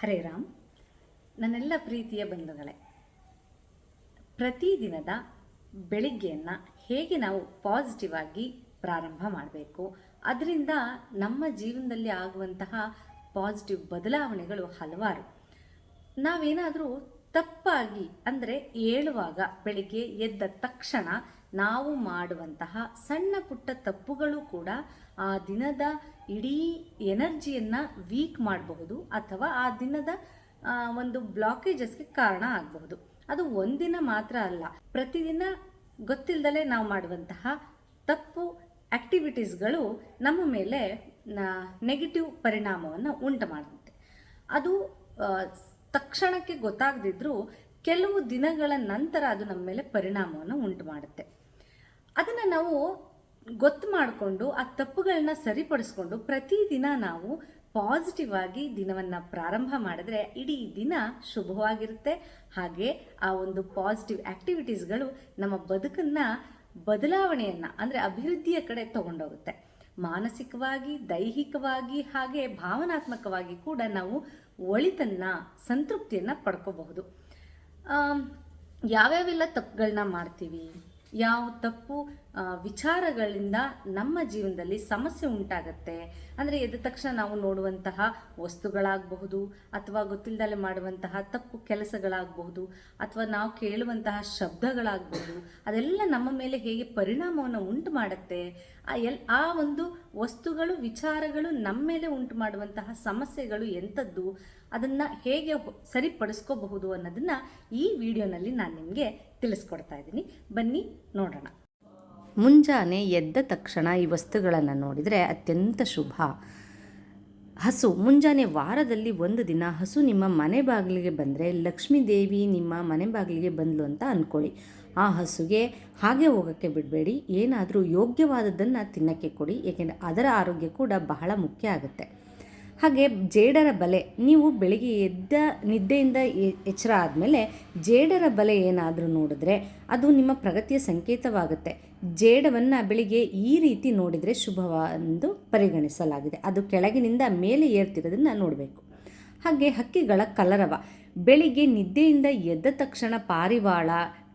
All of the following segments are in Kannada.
ಹರೇ ರಾಮ್. ನನ್ನೆಲ್ಲ ಪ್ರೀತಿಯ ಬಂಧುಗಳೇ. ಪ್ರತಿದಿನದ ಬೆಳಿಗ್ಗೆಯನ್ನು ಹೇಗೆ ನಾವು ಪಾಸಿಟಿವ್ ಆಗಿ ಪ್ರಾರಂಭ ಮಾಡಬೇಕು, ಅದರಿಂದ ನಮ್ಮ ಜೀವನದಲ್ಲಿ ಆಗುವಂತಹ ಪಾಸಿಟಿವ್ ಬದಲಾವಣೆಗಳು ಹಲವಾರು. ನಾವೇನಾದರೂ ತಪ್ಪಾಗಿ ಅಂದರೆ ಏಳುವಾಗ ಬೆಳಿಗ್ಗೆ ಎದ್ದ ತಕ್ಷಣ ನಾವು ಮಾಡುವಂತಹ ಸಣ್ಣ ಪುಟ್ಟ ತಪ್ಪುಗಳು ಕೂಡ ಆ ದಿನದ ಇಡೀ ಎನರ್ಜಿಯನ್ನು ವೀಕ್ ಮಾಡಬಹುದು ಅಥವಾ ಆ ದಿನದ ಒಂದು ಬ್ಲಾಕೇಜಸ್ಗೆ ಕಾರಣ ಆಗಬಹುದು. ಅದು ಒಂದಿನ ಮಾತ್ರ ಅಲ್ಲ, ಪ್ರತಿದಿನ ಗೊತ್ತಿಲ್ಲದಲೇ ನಾವು ಮಾಡುವಂತಹ ತಪ್ಪು ಆ್ಯಕ್ಟಿವಿಟೀಸ್ಗಳು ನಮ್ಮ ಮೇಲೆ ನೆಗೆಟಿವ್ ಪರಿಣಾಮವನ್ನು ಉಂಟು ಮಾಡುತ್ತೆ. ಅದು ತಕ್ಷಣಕ್ಕೆ ಗೊತ್ತಾಗದಿದ್ರೂ ಕೆಲವು ದಿನಗಳ ನಂತರ ಅದು ನಮ್ಮ ಮೇಲೆ ಪರಿಣಾಮವನ್ನು ಉಂಟು ಮಾಡುತ್ತೆ ಅದನ್ನು ನಾವು ಗೊತ್ತು ಮಾಡಿಕೊಂಡು ಆ ತಪ್ಪುಗಳನ್ನ ಸರಿಪಡಿಸ್ಕೊಂಡು ಪ್ರತಿದಿನ ನಾವು ಪಾಸಿಟಿವ್ ಆಗಿ ದಿನವನ್ನು ಪ್ರಾರಂಭ ಮಾಡಿದ್ರೆ ಇಡೀ ದಿನ ಶುಭವಾಗಿರುತ್ತೆ. ಹಾಗೆ ಆ ಒಂದು ಪಾಸಿಟಿವ್ ಆ್ಯಕ್ಟಿವಿಟೀಸ್ಗಳು ನಮ್ಮ ಬದುಕನ್ನು ಬದಲಾವಣೆಯನ್ನು, ಅಂದರೆ ಅಭಿವೃದ್ಧಿಯ ಕಡೆ ತಗೊಂಡೋಗುತ್ತೆ. ಮಾನಸಿಕವಾಗಿ, ದೈಹಿಕವಾಗಿ ಹಾಗೆ ಭಾವನಾತ್ಮಕವಾಗಿ ಕೂಡ ನಾವು ಒಳಿತನ್ನು ಸಂತೃಪ್ತಿಯನ್ನು ಪಡ್ಕೋಬಹುದು. ಯಾವ್ಯಾವೆಲ್ಲ ತಪ್ಪುಗಳನ್ನ ಮಾಡ್ತೀವಿ? ಯಾವ ತಪ್ಪು ವಿಚಾರಗಳಿಂದ ನಮ್ಮ ಜೀವನದಲ್ಲಿ ಸಮಸ್ಯೆ ಉಂಟಾಗತ್ತೆ. ಅಂದರೆ ಎದ್ದ ತಕ್ಷಣ ನಾವು ನೋಡುವಂತಹ ವಸ್ತುಗಳಾಗಬಹುದು, ಅಥವಾ ಗೊತ್ತಿಲ್ಲದಲ್ಲೇ ಮಾಡುವಂತಹ ತಪ್ಪು ಕೆಲಸಗಳಾಗಬಹುದು, ಅಥವಾ ನಾವು ಕೇಳುವಂತಹ ಶಬ್ದಗಳಾಗಬಹುದು, ಅದೆಲ್ಲ ನಮ್ಮ ಮೇಲೆ ಹೇಗೆ ಪರಿಣಾಮವನ್ನು ಉಂಟು ಮಾಡುತ್ತೆ. ಆ ಎಲ್, ಆ ಒಂದು ವಸ್ತುಗಳು, ವಿಚಾರಗಳು ನಮ್ಮ ಮೇಲೆ ಉಂಟು ಮಾಡುವಂತಹ ಸಮಸ್ಯೆಗಳು ಎಂಥದ್ದು, ಅದನ್ನು ಹೇಗೆ ಸರಿಪಡಿಸ್ಕೋಬಹುದು ಅನ್ನೋದನ್ನು ಈ ವಿಡಿಯೋನಲ್ಲಿ ನಾನು ನಿಮಗೆ ತಿಳಿಸ್ಕೊಡ್ತಾ ಇದ್ದೀನಿ. ಬನ್ನಿ ನೋಡೋಣ. ಮುಂಜಾನೆ ಎದ್ದ ತಕ್ಷಣ ಈ ವಸ್ತುಗಳನ್ನು ನೋಡಿದರೆ ಅತ್ಯಂತ ಶುಭ. ಹಸು, ಮುಂಜಾನೆ ವಾರದಲ್ಲಿ ಒಂದು ದಿನ ಹಸು ನಿಮ್ಮ ಮನೆ ಬಾಗಿಲಿಗೆ ಬಂದರೆ ಲಕ್ಷ್ಮೀ ದೇವಿ ನಿಮ್ಮ ಮನೆ ಬಾಗಿಲಿಗೆ ಬಂದಳು ಅಂತ ಅಂದ್ಕೊಳ್ಳಿ ಆ ಹಸುಗೆ ಹಾಗೆ ಹೋಗೋಕ್ಕೆ ಬಿಡಬೇಡಿ, ಏನಾದರೂ ಯೋಗ್ಯವಾದದ್ದನ್ನು ತಿನ್ನಕ್ಕೆ ಕೊಡಿ, ಏಕೆಂದರೆ ಅದರ ಆರೋಗ್ಯ ಕೂಡ ಬಹಳ ಮುಖ್ಯ ಆಗುತ್ತೆ. ಹಾಗೆ ಜೇಡರ ಬಲೆ, ನೀವು ಬೆಳಿಗ್ಗೆ ಎದ್ದ ನಿದ್ದೆಯಿಂದ ಎಚ್ಚರ ಆದಮೇಲೆ ಜೇಡರ ಬಲೆ ಏನಾದರೂ ನೋಡಿದ್ರೆ ಅದು ನಿಮ್ಮ ಪ್ರಗತಿಯ ಸಂಕೇತವಾಗುತ್ತೆ. ಜೇಡವನ್ನು ಬೆಳಿಗ್ಗೆ ಈ ರೀತಿ ನೋಡಿದರೆ ಶುಭವೆಂದು ಪರಿಗಣಿಸಲಾಗಿದೆ. ಅದು ಕೆಳಗಿನಿಂದ ಮೇಲೆ ಏರ್ತಿರೋದನ್ನು ನೋಡಬೇಕು. ಹಾಗೆ ಹಕ್ಕಿಗಳ ಕಲರವ, ಬೆಳಿಗ್ಗೆ ನಿದ್ದೆಯಿಂದ ಎದ್ದ ತಕ್ಷಣ ಪಾರಿವಾಳ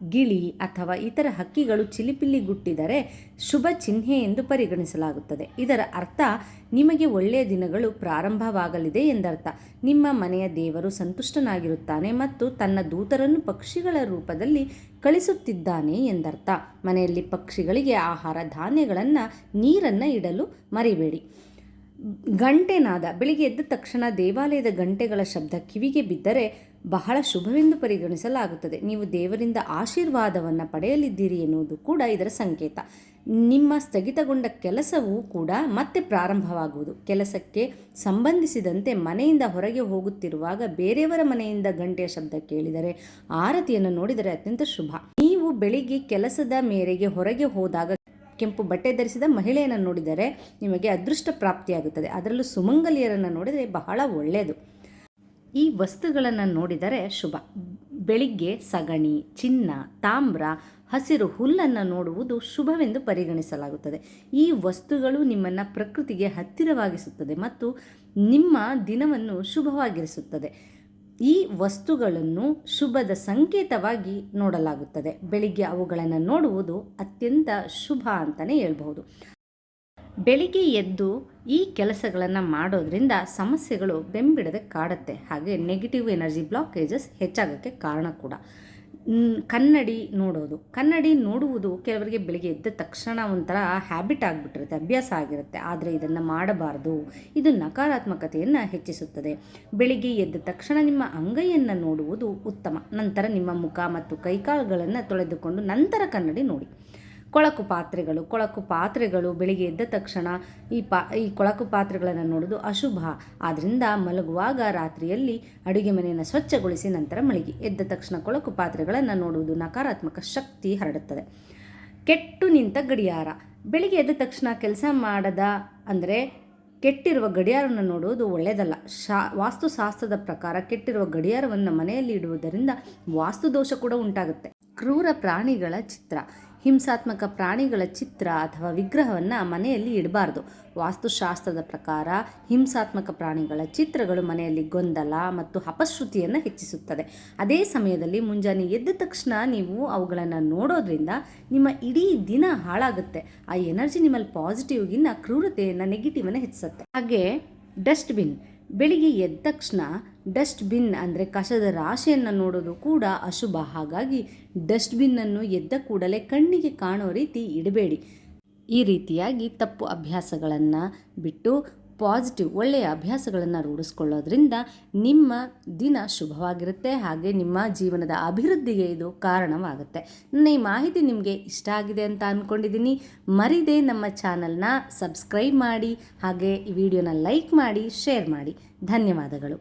ಗಿಳಿ ಅಥವಾ ಇತರ ಹಕ್ಕಿಗಳು ಚಿಲಿಪಿಲಿ ಗುಟ್ಟಿದರೆ ಶುಭ ಚಿಹ್ನೆ ಎಂದು ಪರಿಗಣಿಸಲಾಗುತ್ತದೆ. ಇದರ ಅರ್ಥ, ನಿಮಗೆ ಒಳ್ಳೆಯ ದಿನಗಳು ಪ್ರಾರಂಭವಾಗಲಿದೆ ಎಂದರ್ಥ. ನಿಮ್ಮ ಮನೆಯ ದೇವರು ಸಂತುಷ್ಟನಾಗಿರುತ್ತಾನೆ ಮತ್ತು ತನ್ನ ದೂತರನ್ನು ಪಕ್ಷಿಗಳ ರೂಪದಲ್ಲಿ ಕಳಿಸುತ್ತಿದ್ದಾನೆ ಎಂದರ್ಥ. ಮನೆಯಲ್ಲಿ ಪಕ್ಷಿಗಳಿಗೆ ಆಹಾರ, ಧಾನ್ಯಗಳನ್ನು, ನೀರನ್ನು ಇಡಲು ಮರಿಬೇಡಿ ಗಂಟೆನಾದ, ಬೆಳಿಗ್ಗೆ ಎದ್ದ ತಕ್ಷಣ ದೇವಾಲಯದ ಗಂಟೆಗಳ ಶಬ್ದ ಕಿವಿಗೆ ಬಿದ್ದರೆ ಬಹಳ ಶುಭವೆಂದು ಪರಿಗಣಿಸಲಾಗುತ್ತದೆ. ನೀವು ದೇವರಿಂದ ಆಶೀರ್ವಾದವನ್ನು ಪಡೆಯಲಿದ್ದೀರಿ ಎನ್ನುವುದು ಕೂಡ ಇದರ ಸಂಕೇತ. ನಿಮ್ಮ ಸ್ಥಗಿತಗೊಂಡ ಕೆಲಸವೂ ಕೂಡ ಮತ್ತೆ ಪ್ರಾರಂಭವಾಗುವುದು. ಕೆಲಸಕ್ಕೆ ಸಂಬಂಧಿಸಿದಂತೆ ಮನೆಯಿಂದ ಹೊರಗೆ ಹೋಗುತ್ತಿರುವಾಗ ಬೇರೆಯವರ ಮನೆಯಿಂದ ಗಂಟೆಯ ಶಬ್ದ ಕೇಳಿದರೆ ಆರತಿಯನ್ನು ನೋಡಿದರೆ ಅತ್ಯಂತ ಶುಭ. ನೀವು ಬೆಳಿಗ್ಗೆ ಕೆಲಸದ ಮೇರೆಗೆ ಹೊರಗೆ ಹೋದಾಗ ಕೆಂಪು ಬಟ್ಟೆ ಧರಿಸಿದ ಮಹಿಳೆಯನ್ನು ನೋಡಿದರೆ ನಿಮಗೆ ಅದೃಷ್ಟ ಪ್ರಾಪ್ತಿಯಾಗುತ್ತದೆ. ಅದರಲ್ಲೂ ಸುಮಂಗಲಿಯರನ್ನು ನೋಡಿದರೆ ಬಹಳ ಒಳ್ಳೆಯದು. ಈ ವಸ್ತುಗಳನ್ನು ನೋಡಿದರೆ ಶುಭ. ಬೆಳಿಗ್ಗೆ ಸಗಣಿ, ಚಿನ್ನ, ತಾಮ್ರ, ಹಸಿರು ಹುಲ್ಲನ್ನು ನೋಡುವುದು ಶುಭವೆಂದು ಪರಿಗಣಿಸಲಾಗುತ್ತದೆ. ಈ ವಸ್ತುಗಳು ನಿಮ್ಮನ್ನು ಪ್ರಕೃತಿಗೆ ಹತ್ತಿರವಾಗಿಸುತ್ತದೆ ಮತ್ತು ನಿಮ್ಮ ದಿನವನ್ನು ಶುಭವಾಗಿರಿಸುತ್ತದೆ. ಈ ವಸ್ತುಗಳನ್ನು ಶುಭದ ಸಂಕೇತವಾಗಿ ನೋಡಲಾಗುತ್ತದೆ. ಬೆಳಿಗ್ಗೆ ಅವುಗಳನ್ನು ನೋಡುವುದು ಅತ್ಯಂತ ಶುಭ ಅಂತಲೇ ಹೇಳ್ಬಹುದು. ಬೆಳಿಗ್ಗೆ ಎದ್ದು ಈ ಕೆಲಸಗಳನ್ನು ಮಾಡೋದ್ರಿಂದ ಸಮಸ್ಯೆಗಳು ಬೆಂಬಿಡದೆ ಕಾಡುತ್ತೆ. ಹಾಗೆ ನೆಗೆಟಿವ್ ಎನರ್ಜಿ ಬ್ಲಾಕೇಜಸ್ ಹೆಚ್ಚಾಗೋಕ್ಕೆ ಕಾರಣ ಕೂಡ. ಕನ್ನಡಿ ನೋಡೋದು. ಕನ್ನಡಿ ನೋಡುವುದು ಕೆಲವರಿಗೆ ಬೆಳಿಗ್ಗೆ ಎದ್ದ ತಕ್ಷಣ ಒಂಥರ ಹ್ಯಾಬಿಟ್ ಆಗಿಬಿಟ್ಟಿರುತ್ತೆ, ಅಭ್ಯಾಸ ಆಗಿರುತ್ತೆ. ಆದರೆ ಇದನ್ನು ಮಾಡಬಾರ್ದು. ಇದು ನಕಾರಾತ್ಮಕತೆಯನ್ನು ಹೆಚ್ಚಿಸುತ್ತದೆ. ಬೆಳಿಗ್ಗೆ ಎದ್ದ ತಕ್ಷಣ ನಿಮ್ಮ ಅಂಗೈಯನ್ನು ನೋಡುವುದು ಉತ್ತಮ. ನಂತರ ನಿಮ್ಮ ಮುಖ ಮತ್ತು ಕೈಕಾಲುಗಳನ್ನು ತೊಳೆದುಕೊಂಡು ನಂತರ ಕನ್ನಡಿ ನೋಡಿ. ಕೊಳಕು ಪಾತ್ರೆಗಳು ಕೊಳಕು ಪಾತ್ರೆಗಳು ಬೆಳಿಗ್ಗೆ ಎದ್ದ ತಕ್ಷಣ ಈ ಪಾ, ಈ ಕೊಳಕು ಪಾತ್ರೆಗಳನ್ನು ನೋಡೋದು ಅಶುಭ. ಆದ್ದರಿಂದ ಮಲಗುವಾಗ ರಾತ್ರಿಯಲ್ಲಿ ಅಡುಗೆ ಮನೆಯನ್ನು ಸ್ವಚ್ಛಗೊಳಿಸಿ ನಂತರ ಮಳಿಗೆ ಎದ್ದ ತಕ್ಷಣ ಕೊಳಕು ಪಾತ್ರೆಗಳನ್ನು ನೋಡುವುದು ನಕಾರಾತ್ಮಕ ಶಕ್ತಿ ಹರಡುತ್ತದೆ. ಕೆಟ್ಟು ನಿಂತ ಗಡಿಯಾರ. ಬೆಳಿಗ್ಗೆ ಎದ್ದ ತಕ್ಷಣ ಕೆಲಸ ಮಾಡದ ಅಂದರೆ ಕೆಟ್ಟಿರುವ ಗಡಿಯಾರವನ್ನು ನೋಡುವುದು ಒಳ್ಳೆಯದಲ್ಲ ಶಾ, ವಾಸ್ತುಶಾಸ್ತ್ರದ ಪ್ರಕಾರ ಕೆಟ್ಟಿರುವ ಗಡಿಯಾರವನ್ನು ಮನೆಯಲ್ಲಿ ಇಡುವುದರಿಂದ ವಾಸ್ತುದೋಷ ಕೂಡ ಉಂಟಾಗುತ್ತೆ. ಕ್ರೂರ ಪ್ರಾಣಿಗಳ ಚಿತ್ರ. ಹಿಂಸಾತ್ಮಕ ಪ್ರಾಣಿಗಳ ಚಿತ್ರ ಅಥವಾ ವಿಗ್ರಹವನ್ನು ಮನೆಯಲ್ಲಿ ಇಡಬಾರ್ದು. ವಾಸ್ತುಶಾಸ್ತ್ರದ ಪ್ರಕಾರ ಹಿಂಸಾತ್ಮಕ ಪ್ರಾಣಿಗಳ ಚಿತ್ರಗಳು ಮನೆಯಲ್ಲಿ ಗೊಂದಲ ಮತ್ತು ಅಪಶ್ರುತಿಯನ್ನು ಹೆಚ್ಚಿಸುತ್ತದೆ. ಅದೇ ಸಮಯದಲ್ಲಿ ಮುಂಜಾನೆ ಎದ್ದ ತಕ್ಷಣ ನೀವು ಅವುಗಳನ್ನು ನೋಡೋದ್ರಿಂದ ನಿಮ್ಮ ಇಡೀ ದಿನ ಹಾಳಾಗುತ್ತೆ. ಆ ಎನರ್ಜಿ ನಿಮ್ಮಲ್ಲಿ ಪಾಸಿಟಿವ್ಗಿನ್ನ ಕ್ರೂರತೆಯನ್ನು ನೆಗೆಟಿವನ್ನು ಹೆಚ್ಚಿಸುತ್ತೆ. ಹಾಗೆ ಡಸ್ಟ್ಬಿನ್ ಬೆಳಿಗ್ಗೆ ಎದ್ದ ತಕ್ಷಣ ಡಸ್ಟ್ಬಿನ್ ಅಂದರೆ ಕಸದ ರಾಶಿಯನ್ನು ನೋಡೋದು ಕೂಡ ಅಶುಭ. ಹಾಗಾಗಿ ಡಸ್ಟ್ಬಿನ್ನನ್ನು ಎದ್ದ ಕೂಡಲೇ ಕಣ್ಣಿಗೆ ಕಾಣೋ ರೀತಿ ಇಡಬೇಡಿ. ಈ ರೀತಿಯಾಗಿ ತಪ್ಪು ಅಭ್ಯಾಸಗಳನ್ನು ಬಿಟ್ಟು ಪಾಸಿಟಿವ್ ಒಳ್ಳೆಯ ಅಭ್ಯಾಸಗಳನ್ನು ರೂಢಿಸ್ಕೊಳ್ಳೋದ್ರಿಂದ ನಿಮ್ಮ ದಿನ ಶುಭವಾಗಿರುತ್ತೆ. ಹಾಗೆ ನಿಮ್ಮ ಜೀವನದ ಅಭಿವೃದ್ಧಿಗೆ ಇದು ಕಾರಣವಾಗುತ್ತೆ. ನನ್ನ ಈ ಮಾಹಿತಿ ನಿಮಗೆ ಇಷ್ಟ ಆಗಿದೆ ಅಂತ ಅಂದ್ಕೊಂಡಿದ್ದೀನಿ ಮರಿದೇ ನಮ್ಮ ಚಾನಲ್ನ ಸಬ್ಸ್ಕ್ರೈಬ್ ಮಾಡಿ, ಹಾಗೆ ಈ ವಿಡಿಯೋನ ಲೈಕ್ ಮಾಡಿ, ಶೇರ್ ಮಾಡಿ. ಧನ್ಯವಾದಗಳು.